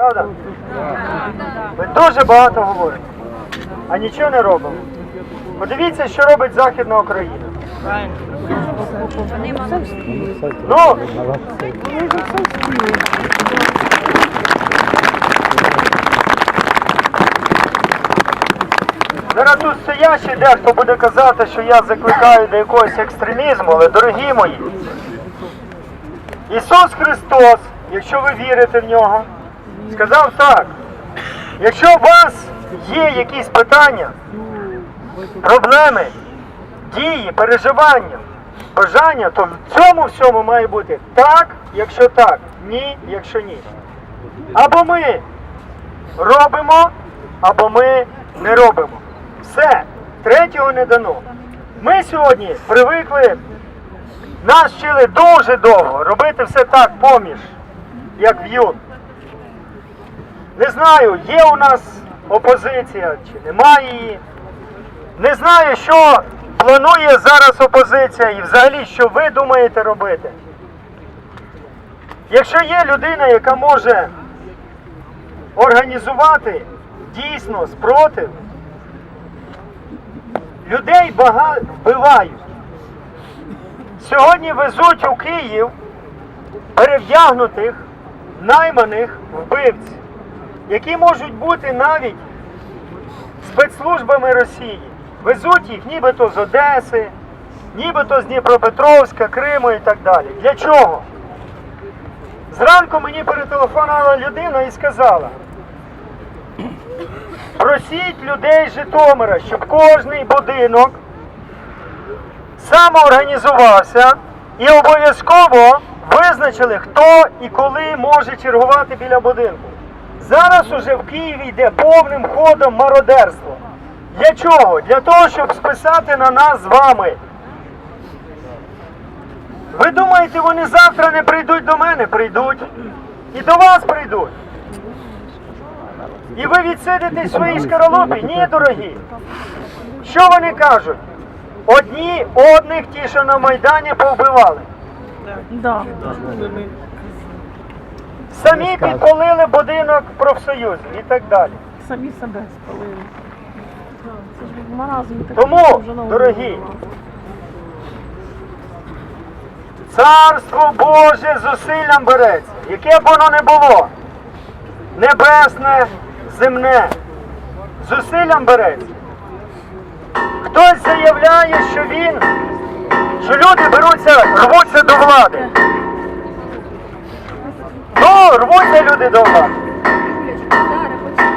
Правда? Ви дуже багато говорите, а нічого не робимо. Подивіться, що робить Західна Україна. Ну, зараз тут стоящий дехто буде казати, що я закликаю до якогось екстремізму, але дорогі мої, Ісус Христос, якщо ви вірите в нього, сказав так, якщо у вас є якісь питання, проблеми, дії, переживання, бажання, то в цьому всьому має бути так, якщо так, ні, якщо ні. Або ми робимо, або ми не робимо. Все, третього не дано. Ми сьогодні привикли, нас вчили дуже довго робити все так поміж, як в'ют. Не знаю, є у нас опозиція чи немає її. Не знаю, що планує зараз опозиція і взагалі, що ви думаєте робити. Якщо є людина, яка може організувати дійсно спротив, людей багато вбивають. Сьогодні везуть у Київ перевдягнутих, найманих вбивців, які можуть бути навіть спецслужбами Росії. Везуть їх нібито з Одеси, нібито з Дніпропетровська, Криму і так далі. Для чого? Зранку мені перетелефонувала людина і сказала, просіть людей з Житомира, щоб кожний будинок самоорганізувався і обов'язково визначили, хто і коли може чергувати біля будинку. Зараз уже в Києві йде повним ходом мародерство. Для чого? Для того, щоб списати на нас з вами. Ви думаєте, вони завтра не прийдуть до мене? Прийдуть. І до вас прийдуть. І ви відсидите в своїй шкаралупі? Ні, дорогі. Що вони кажуть? Одні одних ті, що на Майдані повбивали. Да. Самі підпалили будинок профсоюзів і так далі. Самі себе спалили. Це ж маразм такий, Тому, вже дорогі. Царство Боже зусиллям береться, яке б воно не було. Небесне, земне. Зусиллям береться. Хтось заявляє, що він, що люди беруться, рвуться до влади. dedi onlar.